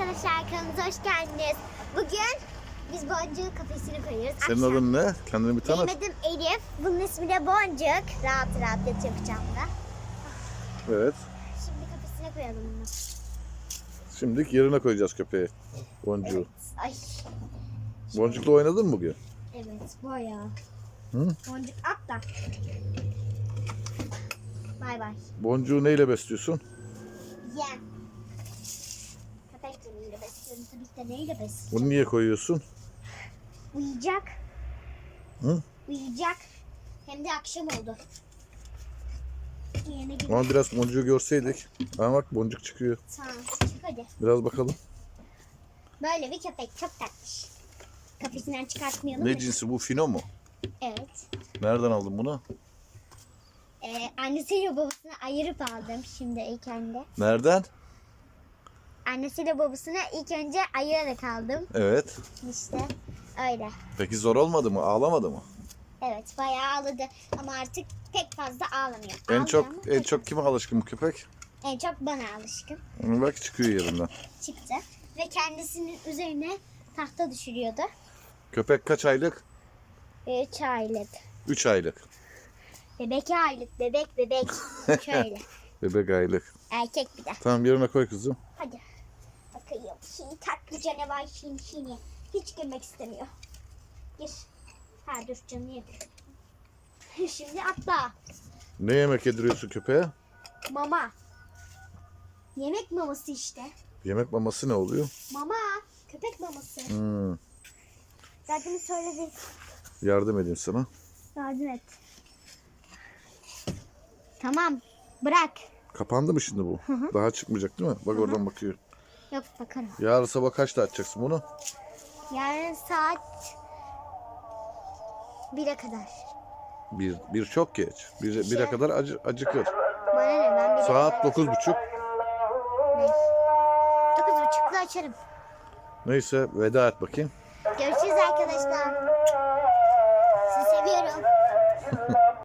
arkadaşlar kanalımıza hoş geldiniz. Bugün biz Boncuk'un kafesini koyuyoruz. Senin Akşam. adın ne? Kendini bir tanıt. Benim adım Elif. Bunun ismi de Boncuk. Rahat rahat yatıyor kucağımda. Evet. Şimdi kafesine koyalım bunu. Şimdi yerine koyacağız köpeği. Boncuğu. Evet. Ay. Boncukla oynadın mı bugün? Evet bayağı. Hı? Boncuk atla. Bay bay. Boncuğu neyle besliyorsun? Yem. Köpek Tabii ki de neyle besliyorum? Bunu niye koyuyorsun? Uyuyacak. Hı? Uyuyacak. Hem de akşam oldu. Yeni gibi. Ama biraz boncuğu görseydik. Ama bak boncuk çıkıyor. Tamam çık hadi. Biraz bakalım. Böyle bir köpek çok tatlış. Kafesinden çıkartmayalım. Ne da. cinsi bu? Fino mu? Evet. Nereden aldın bunu? Ee, annesiyle babasını ayırıp aldım şimdi ilk önce. Nereden? Annesiyle babasını ilk önce ayırarak aldım. Evet. İşte öyle. Peki zor olmadı mı? Ağlamadı mı? Evet bayağı ağladı ama artık pek fazla ağlamıyor. En Ağlıyor çok ama en pek- çok kime alışkın bu köpek? en çok bana alışkın. Bak çıkıyor yerinden. Çıktı ve kendisinin üzerine tahta düşürüyordu. Köpek kaç aylık? 3 aylık. 3 aylık. Bebek aylık, bebek bebek. Şöyle. Bebek aylık. Erkek bir de. Tamam yerine koy kızım. Hadi. Şimdi tatlı canavar şimdi. Hiç girmek istemiyor. Gir. Ha dur canı yakın. Şimdi atla. Ne yemek yediriyorsun köpeğe? Mama. Yemek maması işte. Yemek maması ne oluyor? Mama. Köpek maması. Hmm, Zaten söyledi. yardım edeyim sana. Yardım et. Tamam. Bırak. Kapandı mı şimdi bu? Daha çıkmayacak değil mi? Bak oradan bakıyor. Yok bakarım. Yarın sabah kaçta açacaksın bunu? Yarın saat 1'e kadar. Bir, bir çok geç. Bir, bire kadar acı, acıkır. Bana ne ben 1'e Saat dokuz buçuk. Dokuz buçukta açarım. Neyse veda et bakayım. Görüşürüz arkadaşlar. Sizi seviyorum.